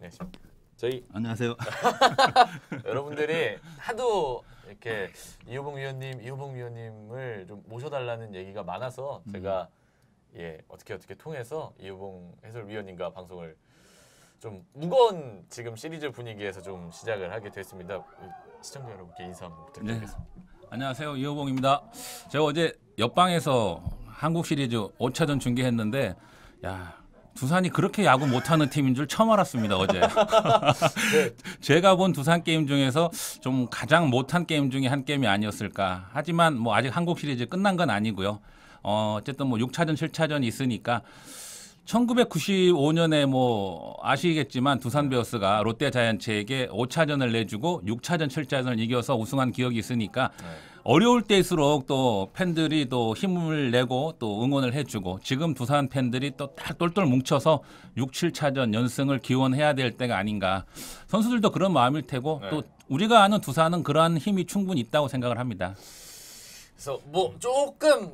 네. 저희 안녕하세요. 여러분들이 하도 이렇게 이호봉 위원님, 이호봉 위원님을 좀 모셔달라는 얘기가 많아서 제가 예 어떻게 어떻게 통해서 이호봉 해설위원님과 방송을 좀 무거운 지금 시리즈 분위기에서 좀 시작을 하게 됐습니다. 시청자 여러분께 인사 한번 부탁드리겠습니다. 안녕하세요. 이호봉입니다. 제가 어제 옆방에서 한국 시리즈 5차전 중계했는데 야 두산이 그렇게 야구 못하는 팀인 줄 처음 알았습니다 어제. 제가 본 두산 게임 중에서 좀 가장 못한 게임 중에 한 게임이 아니었을까. 하지만 뭐 아직 한국 시리즈 끝난 건 아니고요. 어, 어쨌든 뭐 6차전, 7차전이 있으니까 1995년에 뭐 아시겠지만 두산 베어스가 롯데 자이언츠에게 5차전을 내주고 6차전, 7차전을 이겨서 우승한 기억이 있으니까 네. 어려울 때일수록 또 팬들이 또 힘을 내고 또 응원을 해주고 지금 두산 팬들이 또 딱 똘똘 뭉쳐서 6, 7차전 연승을 기원해야 될 때가 아닌가. 선수들도 그런 마음일 테고 네. 또 우리가 아는 두산은 그러한 힘이 충분히 있다고 생각을 합니다. 그래서 뭐 조금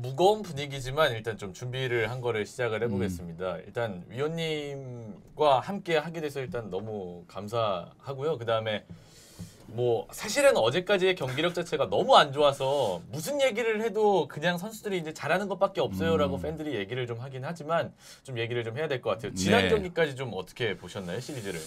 무거운 분위기지만 일단 좀 준비를 한 거를 시작을 해보겠습니다. 일단 위원님과 함께 하게 돼서 일단 너무 감사하고요. 그 다음에 뭐 사실은 어제까지의 경기력 자체가 너무 안 좋아서 무슨 얘기를 해도 그냥 선수들이 이제 잘하는 것밖에 없어요라고 음. 팬들이 얘기를 좀 하긴 하지만 좀 얘기를 좀 해야 될 것 같아요. 지난 네. 경기까지 좀 어떻게 보셨나요 시리즈를?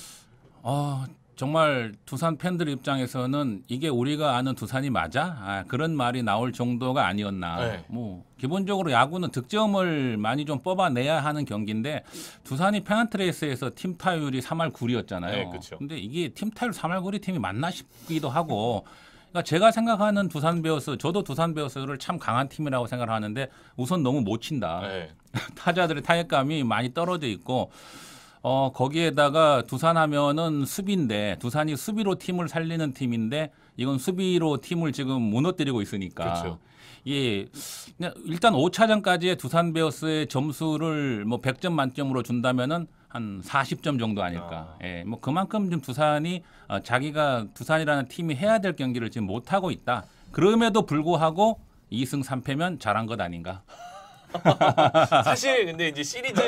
아 정말 두산 팬들 입장에서는 이게 우리가 아는 두산이 맞아? 아, 그런 말이 나올 정도가 아니었나. 네. 뭐 기본적으로 야구는 득점을 많이 좀 뽑아내야 하는 경기인데 두산이 페넌트레이스에서 팀 타율이 3할 9리였잖아요. 네, 그쵸. 근데 이게 팀 타율 3할 9리 팀이 맞나 싶기도 하고. 그러니까 제가 생각하는 두산 베어스, 저도 두산 베어스를 참 강한 팀이라고 생각을 하는데 우선 너무 못 친다. 네. 타자들의 타격감이 많이 떨어져 있고 어 거기에다가 두산 하면은 수비인데 두산이 수비로 팀을 살리는 팀인데 이건 수비로 팀을 지금 무너뜨리고 있으니까 그렇죠. 예 일단 5차전까지의 두산 베어스의 점수를 뭐 100점 만점으로 준다면은 한 40점 정도 아닐까. 예, 뭐 그만큼 좀 두산이 어, 자기가 두산이라는 팀이 해야 될 경기를 지금 못 하고 있다. 그럼에도 불구하고 2승 3패면 잘한 것 아닌가. 사실 근데 이제 시리즈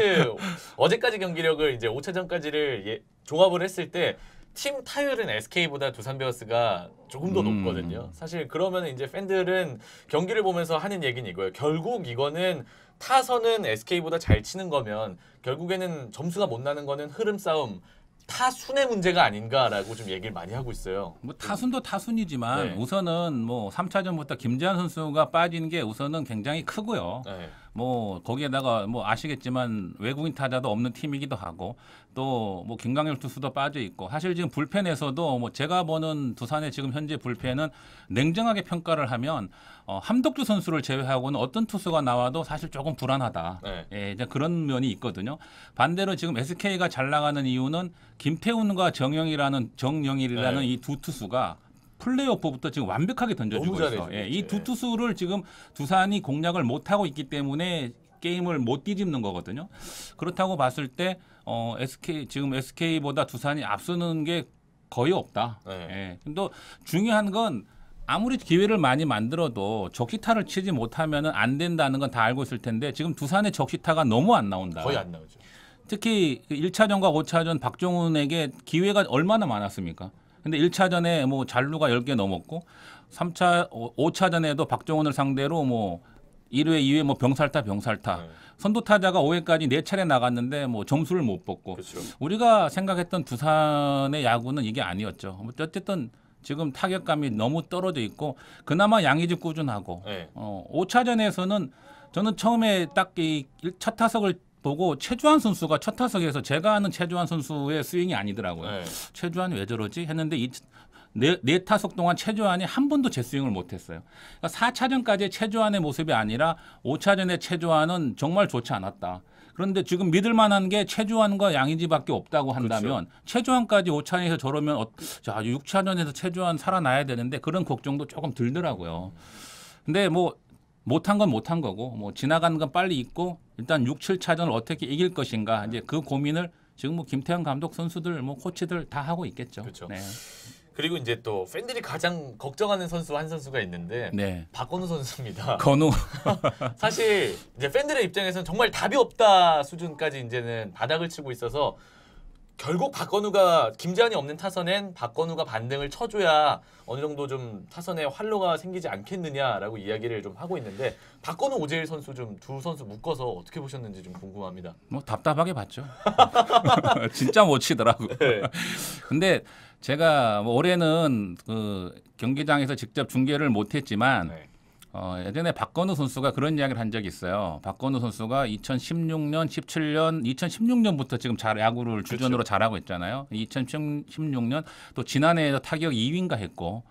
어제까지 경기력을 이제 5차전까지를 예, 종합을 했을 때 팀 타율은 SK보다 두산 베어스가 조금 더 음. 높거든요. 사실 그러면 이제 팬들은 경기를 보면서 하는 얘기는 이거예요. 결국 이거는 타선은 SK보다 잘 치는 거면 결국에는 점수가 못 나는 거는 흐름 싸움 타순의 문제가 아닌가라고 좀 얘기를 많이 하고 있어요. 뭐 타순도 타순이지만 네. 우선은 뭐 3차전부터 김재환 선수가 빠진 게 우선은 굉장히 크고요. 네. 뭐 거기에다가 뭐 아시겠지만 외국인 타자도 없는 팀이기도 하고 또 뭐 김강렬 투수도 빠져 있고 사실 지금 불펜에서도 뭐 제가 보는 두산의 지금 현재 불펜은 냉정하게 평가를 하면 어, 함덕주 선수를 제외하고는 어떤 투수가 나와도 사실 조금 불안하다. 네. 예, 이제 그런 면이 있거든요. 반대로 지금 SK가 잘 나가는 이유는 김태훈과 정영이라는 정영일이라는 네. 이두 투수가 플레이오프부터 지금 완벽하게 던져주고 있어. 예, 있지. 이두 투수를 지금 두산이 공략을 못 하고 있기 때문에 게임을 못 뒤집는 거거든요. 그렇다고 봤을 때 어, SK 지금 SK보다 두산이 앞서는 게 거의 없다. 네. 예. 근데 중요한 건 아무리 기회를 많이 만들어도 적시타를 치지 못하면 안 된다는 건 다 알고 있을 텐데 지금 두산의 적시타가 너무 안 나온다. 거의 안 나오죠. 특히 1차전과 5차전 박종훈에게 기회가 얼마나 많았습니까? 근데 1차전에 뭐 잔루가 10개 넘었고 3차 5차전에도 박종훈을 상대로 뭐 1회, 2회 뭐 병살타 병살타. 네. 선두 타자가 5회까지 4차례 나갔는데 뭐 점수를 못 뽑고 그렇죠. 우리가 생각했던 두산의 야구는 이게 아니었죠. 뭐 어쨌든 지금 타격감이 너무 떨어져 있고 그나마 양의지 꾸준하고 네. 어, 5차전에서는 저는 처음에 딱 이 첫 타석을 보고 최주환 선수가 첫 타석에서 제가 아는 최주환 선수의 스윙이 아니더라고요. 네. 최주환이 왜 저러지 했는데 이 네, 네 타석 동안 최주환이 한 번도 제 스윙을 못했어요. 그러니까 4차전까지의 최주환의 모습이 아니라 5차전의 최주환은 정말 좋지 않았다. 그런데 지금 믿을 만한 게 최주환과 양의지밖에 없다고 한다면 최주환까지 5차전에서 저러면 어, 자 6차전에서 최주환 살아나야 되는데 그런 걱정도 조금 들더라고요. 근데 뭐 못한 건 못한 거고 뭐 지나간 건 빨리 있고 일단 6, 7차전을 어떻게 이길 것인가 이제 그 고민을 지금 뭐 김태형 감독 선수들 뭐 코치들 다 하고 있겠죠. 그렇죠. 네. 그리고 이제 또 팬들이 가장 걱정하는 선수 한 선수가 있는데 네. 박건우 선수입니다. 건우 사실 이제 팬들의 입장에서는 정말 답이 없다 수준까지 이제는 바닥을 치고 있어서 결국 박건우가 김재환이 없는 타선엔 박건우가 반등을 쳐줘야 어느 정도 좀 타선에 활로가 생기지 않겠느냐라고 이야기를 좀 하고 있는데 박건우 오재일 선수 좀 두 선수 묶어서 어떻게 보셨는지 좀 궁금합니다. 뭐 답답하게 봤죠. 진짜 못 치더라고. 네. 근데 제가 뭐 올해는 그 경기장에서 직접 중계를 못했지만 네. 어, 예전에 박건우 선수가 그런 이야기를 한 적이 있어요. 박건우 선수가 2016년, 17년, 2016년부터 지금 잘 야구를 주전으로 잘하고 있잖아요. 2016년 또 지난해에도 타격 2위인가 했고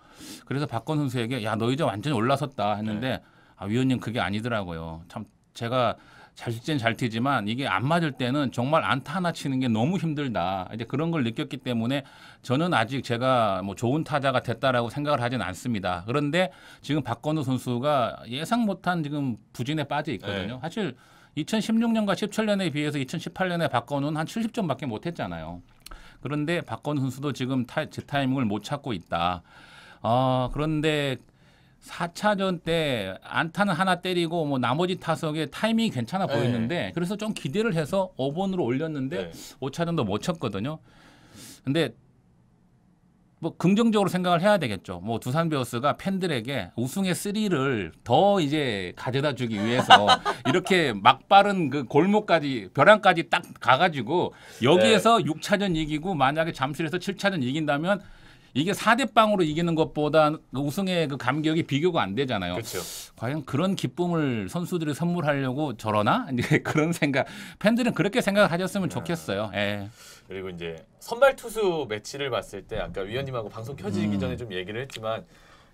그래서 박건우 선수에게 야 너 이제 완전히 올라섰다 했는데 아, 위원님 그게 아니더라고요. 참 제가 잘 칠땐 잘 튀지만 이게 안 맞을 때는 정말 안타 하나 치는 게 너무 힘들다. 이제 그런 걸 느꼈기 때문에 저는 아직 제가 뭐 좋은 타자가 됐다라고 생각을 하진 않습니다. 그런데 지금 박건우 선수가 예상 못한 지금 부진에 빠져 있거든요. 네. 사실 2016년과 17년에 비해서 2018년에 박건우는 한 70점밖에 못 했잖아요. 그런데 박건우 선수도 지금 타, 제 타이밍을 못 찾고 있다. 어, 그런데 4차전 때 안타는 하나 때리고 뭐 나머지 타석에 타이밍이 괜찮아 네. 보이는데 그래서 좀 기대를 해서 5번으로 네. 올렸는데 5차전도 못 쳤거든요. 근데 뭐 긍정적으로 생각을 해야 되겠죠. 뭐 두산 베어스가 팬들에게 우승의 쓰리를 더 이제 가져다 주기 위해서 이렇게 막바른 그 골목까지 벼랑까지 딱 가가지고 여기에서 6차전 이기고 만약에 잠실에서 7차전 이긴다면 이게 4대 빵으로 이기는 것보다 그 우승의 그 감격이 비교가 안 되잖아요. 그렇죠. 과연 그런 기쁨을 선수들이 선물하려고 저러나? 이제 그런 생각. 팬들은 그렇게 생각을 하셨으면 좋겠어요. 예. 그리고 이제 선발 투수 매치를 봤을 때 아까 위원님하고 방송 켜지기 음. 전에 좀 얘기를 했지만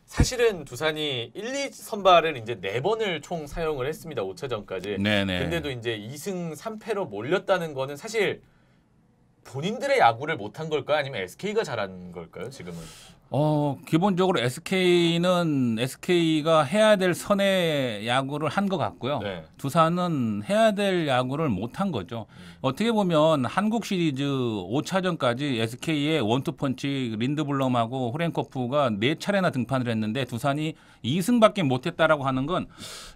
사실은 두산이 1, 2 선발을 이제 네 번을 총 사용을 했습니다. 5차전까지. 네네. 근데도 이제 2승 3패로 몰렸다는 거는 사실 본인들의 야구를 못한 걸까요? 아니면 SK가 잘한 걸까요? 지금은. 어, 기본적으로 SK는 SK가 해야 될 선의 야구를 한 것 같고요. 네. 두산은 해야 될 야구를 못한 거죠. 어떻게 보면 한국 시리즈 5차전까지 SK의 원투펀치 린드블럼하고 호렌코프가 네 차례나 등판을 했는데 두산이 2승밖에 못했다라고 하는 건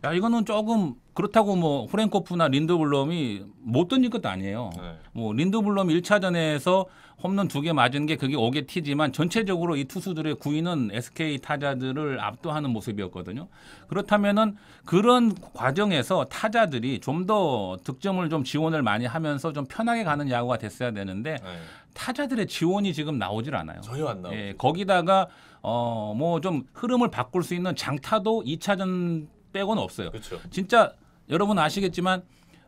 야, 이거는 조금 그렇다고 뭐 호렌코프나 린드블럼이 못 던진 것도 아니에요. 네. 뭐 린드블럼 1차전에서 홈런 두 개 맞은 게 그게 5개 티지만 전체적으로 이 투수들의 구위는 SK 타자들을 압도하는 모습이었거든요. 그렇다면은 그런 과정에서 타자들이 좀 더 득점을 좀 지원을 많이 하면서 좀 편하게 가는 야구가 됐어야 되는데 네. 타자들의 지원이 지금 나오질 않아요. 전혀 안 나오고. 예, 거기다가 어 뭐 좀 흐름을 바꿀 수 있는 장타도 2차전 빼고는 없어요. 그렇죠. 진짜 여러분 아시겠지만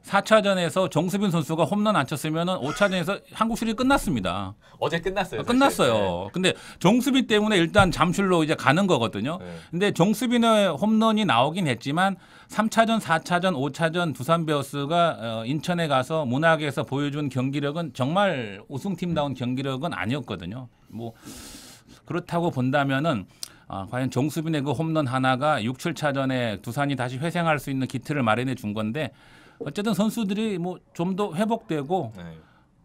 4차전에서 정수빈 선수가 홈런 안 쳤으면은 5차전에서 한국 시리즈 끝났습니다. 어제 끝났어요. 사실. 끝났어요. 근데 정수빈 때문에 일단 잠실로 이제 가는 거거든요. 네. 네. 근데 정수빈의 홈런이 나오긴 했지만 3차전, 4차전, 5차전 두산 베어스가 어, 인천에 가서 문학에서 보여준 경기력은 정말 우승팀다운 경기력은 아니었거든요. 뭐 그렇다고 본다면은 아, 과연 정수빈의 그 홈런 하나가 6, 7차전에 두산이 다시 회생할 수 있는 기틀을 마련해 준 건데 어쨌든 선수들이 뭐 좀 더 회복되고 네.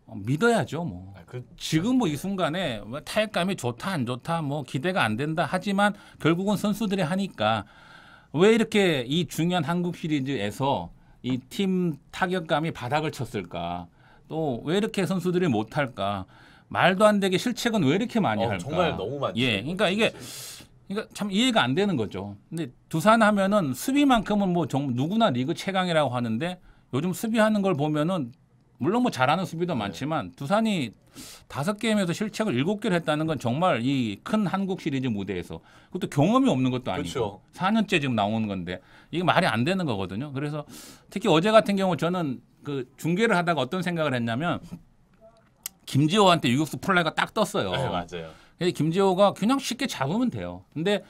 어, 믿어야죠. 뭐. 아, 그 지금 뭐 이 순간에 뭐 타격감이 좋다 안 좋다 뭐 기대가 안 된다 하지만 결국은 선수들이 하니까 왜 이렇게 이 중요한 한국 시리즈에서 이 팀 타격감이 바닥을 쳤을까 또 왜 이렇게 선수들이 못할까 말도 안 되게 실책은 왜 이렇게 많이 어, 할까 정말 너무 많죠. 예 그러니까 이게 그러니까 참 이해가 안 되는 거죠 근데 두산 하면은 수비만큼은 뭐 정, 누구나 리그 최강이라고 하는데 요즘 수비하는 걸 보면은 물론 뭐 잘하는 수비도 네. 많지만 두산이 다섯 게임에서 실책을 일곱 개를 했다는 건 정말 이 큰 한국 시리즈 무대에서 그것도 경험이 없는 것도 아니고 그렇죠. 4년째 지금 나오는 건데 이게 말이 안 되는 거거든요. 그래서 특히 어제 같은 경우 저는 그 중계를 하다가 어떤 생각을 했냐면 김지호한테 유격수 플라이가 딱 떴어요. 네, 맞아요. 근데 김지호가 그냥 쉽게 잡으면 돼요. 근데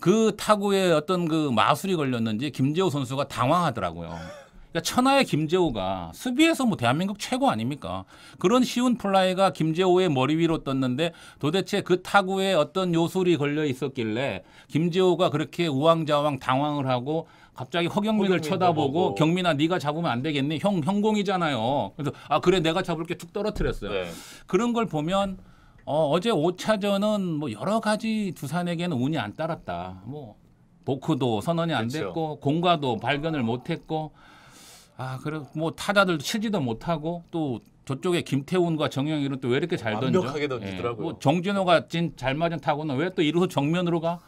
그 타구에 어떤 그 마술이 걸렸는지 김지호 선수가 당황하더라고요. 그러니까 천하의 김재호가 수비에서 뭐 대한민국 최고 아닙니까? 그런 쉬운 플라이가 김재호의 머리 위로 떴는데 도대체 그 타구에 어떤 요술이 걸려 있었길래 김재호가 그렇게 우왕좌왕 당황을 하고 갑자기 허경민을 쳐다보고 보고. 경민아 네가 잡으면 안 되겠니? 형 형공이잖아요. 그래서 아 그래 내가 잡을게 툭 떨어뜨렸어요. 네. 그런 걸 보면 어, 어제 5차전은 뭐 여러 가지 두산에게는 운이 안 따랐다. 뭐 보크도 선언이 안 그렇죠. 됐고 공과도 발견을 못 했고 아, 그리고 뭐 타자들도 치지도 못하고 또 저쪽에 김태훈과 정영일은 또 왜 이렇게 잘 던져? 완벽하게 던지더라고요. 뭐 정진호가 진 잘 맞은 타구는 왜 또 이루수 정면으로 가?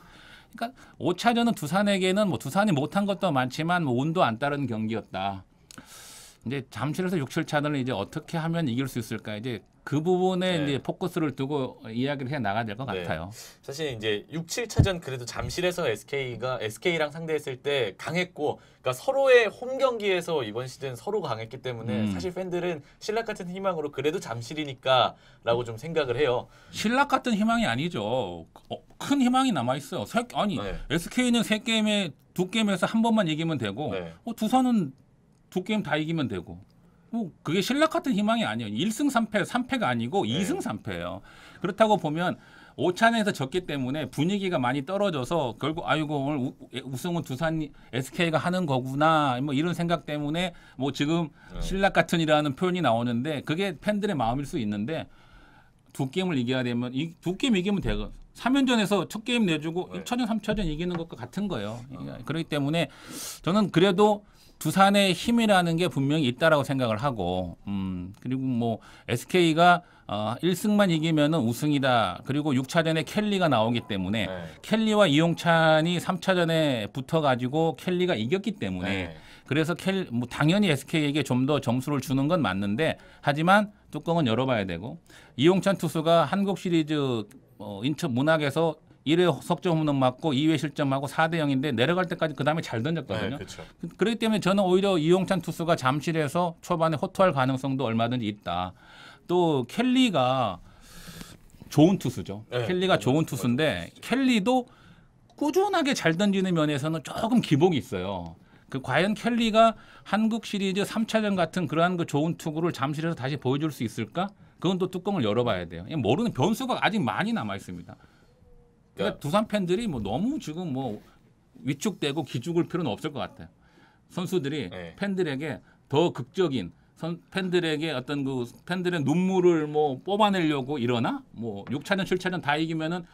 그러니까 5차전은 두산에게는 뭐 두산이 못한 것도 많지만 뭐 운도 안 따른 경기였다. 이제 잠실에서 6, 7차전을 이제 어떻게 하면 이길 수 있을까? 이제 그 부분에 네. 이제 포커스를 두고 이야기를 해 나가야 될 것 네. 같아요. 사실 이제 6, 7차전 그래도 잠실에서 SK가 SK랑 상대했을 때 강했고 그러니까 서로의 홈 경기에서 이번 시즌 서로 강했기 때문에 음. 사실 팬들은 신락 같은 희망으로 그래도 잠실이니까라고 좀 생각을 해요. 신락 같은 희망이 아니죠. 어, 큰 희망이 남아 있어요. 세- 아니 네. SK는 세 게임에 두 게임에서 한 번만 이기면 되고 네. 어, 두산은 두 게임 다 이기면 되고 뭐 그게 신락 같은 희망이 아니에요. 1승 3패, 3패가 아니고 네. 2승 3패예요. 그렇다고 보면 오찬에서 졌기 때문에 분위기가 많이 떨어져서 결국 아이고 오늘 우, 우승은 두산 SK가 하는 거구나 뭐 이런 생각 때문에 뭐 지금 네. 신락 같은이라는 표현이 나오는데 그게 팬들의 마음일 수 있는데 두 게임을 이겨야 되면 이 두 게임 이기면 되고 3연전에서 첫 게임 내주고 네. 1차전, 3차전 이기는 것과 같은 거예요. 그렇기 때문에 저는 그래도 두산의 힘이라는 게 분명히 있다라고 생각을 하고 음 그리고 뭐 SK가 어 1승만 이기면은 우승이다. 그리고 6차전에 켈리가 나오기 때문에 네. 켈리와 이용찬이 3차전에 붙어 가지고 켈리가 이겼기 때문에 네. 그래서 켈, 뭐 당연히 SK에게 좀 더 점수를 주는 건 맞는데 하지만 뚜껑은 열어봐야 되고 이용찬 투수가 한국 시리즈 어, 인천 문학에서 1회 석점 홈런 맞고 2회 실점하고 4대 0인데 내려갈 때까지 그 다음에 잘 네, 던졌거든요. 그렇죠. 그- 그렇기 때문에 저는 오히려 이용찬 투수가 잠실에서 초반에 호투할 가능성도 얼마든지 있다. 또 켈리가 좋은 투수죠. 네, 켈리가 맞아요. 좋은 투수인데 켈리도 꾸준하게 잘 던지는 면에서는 조금 기복이 있어요. 그 과연 켈리가 한국 시리즈 3차전 같은 그러한 그 좋은 투구를 잠실에서 다시 보여줄 수 있을까? 그건 또 뚜껑을 열어봐야 돼요. 모르는 변수가 아직 많이 남아 있습니다. 그러니까 그러니까 두산 팬들이 뭐 너무 지금 뭐 위축되고 기죽을 필요는 없을 것 같아요. 선수들이 네. 팬들에게 더 극적인 선, 팬들에게 어떤 그 팬들의 눈물을 뭐 뽑아내려고 이러나 뭐 6차전 7차전 다 이기면은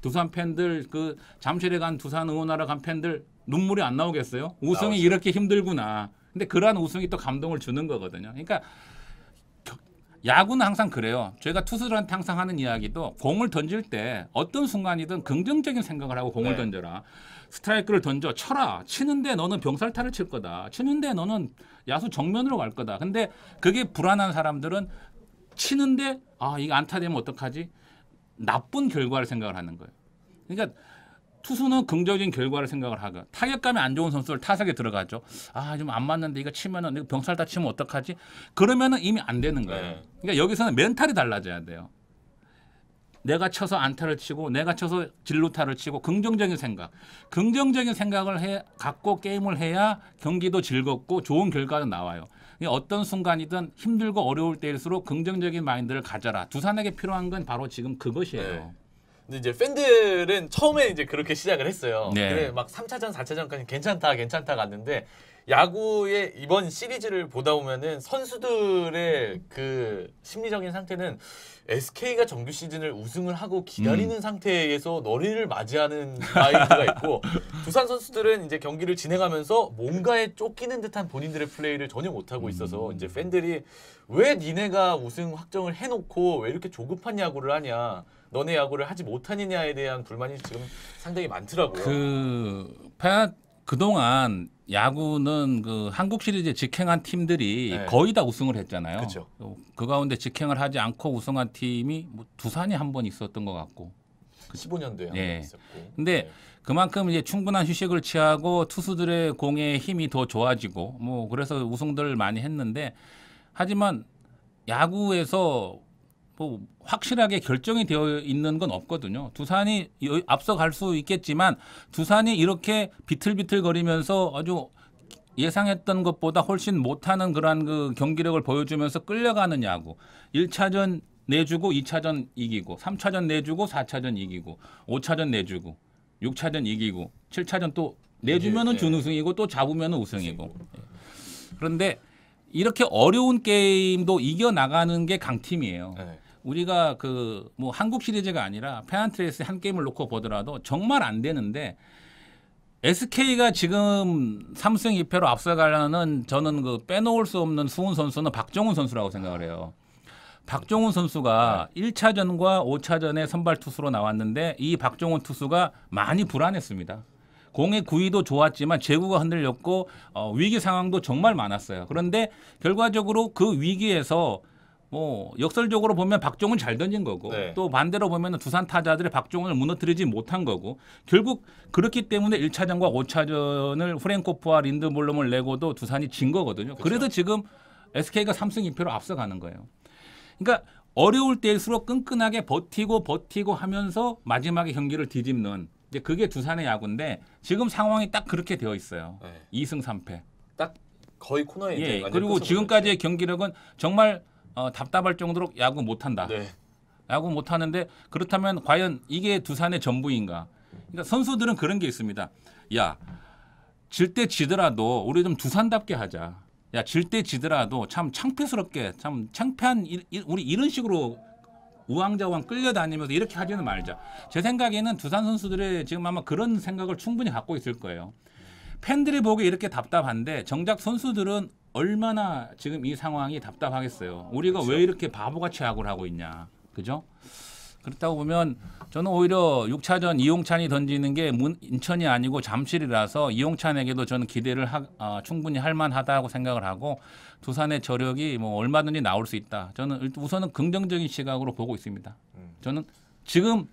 두산 팬들 그 잠실에 간 두산 응원하러 간 팬들 눈물이 안 나오겠어요? 우승이 나오죠. 이렇게 힘들구나. 근데 그러한 우승이 또 감동을 주는 거거든요. 그러니까 겨- 야구는 항상 그래요. 저희가 투수들한테 항상 하는 이야기도 공을 던질 때 어떤 순간이든 긍정적인 생각을 하고 공을 네. 던져라. 스트라이크를 던져 쳐라. 치는데 너는 병살타를 칠 거다. 치는데 너는 야수 정면으로 갈 거다. 근데 그게 불안한 사람들은 치는데 아 이거 안타 되면 어떡하지? 나쁜 결과를 생각을 하는 거예요. 그러니까 투수는 긍정적인 결과를 생각을 하고 타격감이 안 좋은 선수를 타석에 들어가죠. 아 좀 안 맞는데 이거 치면은 이거 병살타 치면 어떡하지? 그러면은 이미 안 되는 거예요. 네. 그러니까 여기서는 멘탈이 달라져야 돼요. 내가 쳐서 안타를 치고 내가 쳐서 진루타를 치고 긍정적인 생각, 긍정적인 생각을 해 갖고 게임을 해야 경기도 즐겁고 좋은 결과가 나와요. 어떤 순간이든 힘들고 어려울 때일수록 긍정적인 마인드를 가져라. 두산에게 필요한 건 바로 지금 그것이에요. 네. 근데 이제 팬들은 처음에 이제 그렇게 시작을 했어요. 네. 근데 막 3차전, 4차전까지 괜찮다, 괜찮다 갔는데 야구의 이번 시리즈를 보다 보면은 선수들의 그 심리적인 상태는 SK가 정규 시즌을 우승을 하고 기다리는 상태에서 너리를 맞이하는 마인드가 있고 두산 선수들은 이제 경기를 진행하면서 뭔가에 쫓기는 듯한 본인들의 플레이를 전혀 못 하고 있어서 이제 팬들이 왜 니네가 우승 확정을 해놓고 왜 이렇게 조급한 야구를 하냐 너네 야구를 하지 못하느냐에 대한 불만이 지금 상당히 많더라고요. 그 패- 그동안 야구는 그 한국 시리즈 직행한 팀들이 네. 거의 다 우승을 했잖아요. 그쵸. 어, 그 가운데 직행을 하지 않고 우승한 팀이 뭐 두산이 한 번 있었던 것 같고. 15년도에 한번 네. 있었고. 근데 그만큼 이제 충분한 휴식을 취하고 투수들의 공의 힘이 더 좋아지고 뭐 그래서 우승들을 많이 했는데 하지만 야구에서 뭐 확실하게 결정이 되어 있는 건 없거든요. 두산이 여- 앞서 갈 수 있겠지만 두산이 이렇게 비틀비틀거리면서 아주 예상했던 것보다 훨씬 못하는 그러한 그 경기력을 보여주면서 끌려가는 야구. 1차전 내주고 2차전 이기고 3차전 내주고 4차전 이기고 5차전 내주고 6차전 이기고 7차전 또 내주면은 네. 준우승이고 또 잡으면은 우승이고. 그런데 이렇게 어려운 게임도 이겨 나가는 게 강팀이에요. 네. 우리가 그 뭐 한국 시리즈가 아니라 페난트레이스 한 게임을 놓고 보더라도 정말 안 되는데 SK가 지금 3승 2패로 앞서가려는 저는 그 빼놓을 수 없는 수훈 선수는 박정훈 선수라고 생각을 해요. 박종훈 선수가 1차전과 5차전에 선발 투수로 나왔는데 이 박종훈 투수가 많이 불안했습니다. 공의 구위도 좋았지만 제구가 흔들렸고 어, 위기 상황도 정말 많았어요. 그런데 결과적으로 그 위기에서 뭐 역설적으로 보면 박종훈 잘 던진 거고 네. 또 반대로 보면 두산 타자들의 박종훈을 무너뜨리지 못한 거고 결국 그렇기 때문에 1차전과 5차전을 후렌코프와 린드볼럼을 내고도 두산이 진 거거든요. 그래도 지금 SK가 3승 2패로 앞서가는 거예요. 그러니까 어려울 때일수록 끈끈하게 버티고 버티고 하면서 마지막에 경기를 뒤집는 이제 그게 두산의 야구인데 지금 상황이 딱 그렇게 되어 있어요. 네. 2승 3패. 딱 거의 코너에 이제 예. 그리고 지금까지의 경기력은 정말 어, 답답할 정도로 야구 못한다. 네. 야구 못하는데 그렇다면 과연 이게 두산의 전부인가? 그러니까 선수들은 그런 게 있습니다. 야, 질 때 지더라도 우리 좀 두산답게 하자. 야, 질 때 지더라도 참 창피스럽게 참 창피한 이- 이- 우리 이런 식으로 우왕좌왕 끌려다니면서 이렇게 하지는 말자. 제 생각에는 두산 선수들의 지금 아마 그런 생각을 충분히 갖고 있을 거예요. 팬들이 보기 이렇게 답답한데 정작 선수들은 얼마나 지금 이 상황이 답답하겠어요. 우리가 그렇죠. 왜 이렇게 바보같이 야구를 하고 있냐. 그죠? 그렇다고 보면 저는 오히려 6차전 이용찬이 던지는 게 문- 인천이 아니고 잠실이라서 이용찬에게도 저는 기대를 하- 어, 충분히 할 만하다고 생각을 하고 두산의 저력이 뭐 얼마든지 나올 수 있다. 저는 일- 우선은 긍정적인 시각으로 보고 있습니다. 음. 저는 지금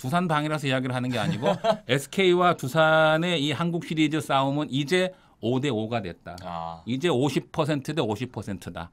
두산 방이라서 이야기를 하는 게 아니고 SK와 두산의 이 한국 시리즈 싸움은 이제 5대 5가 됐다. 아. 이제 50%대 50%다.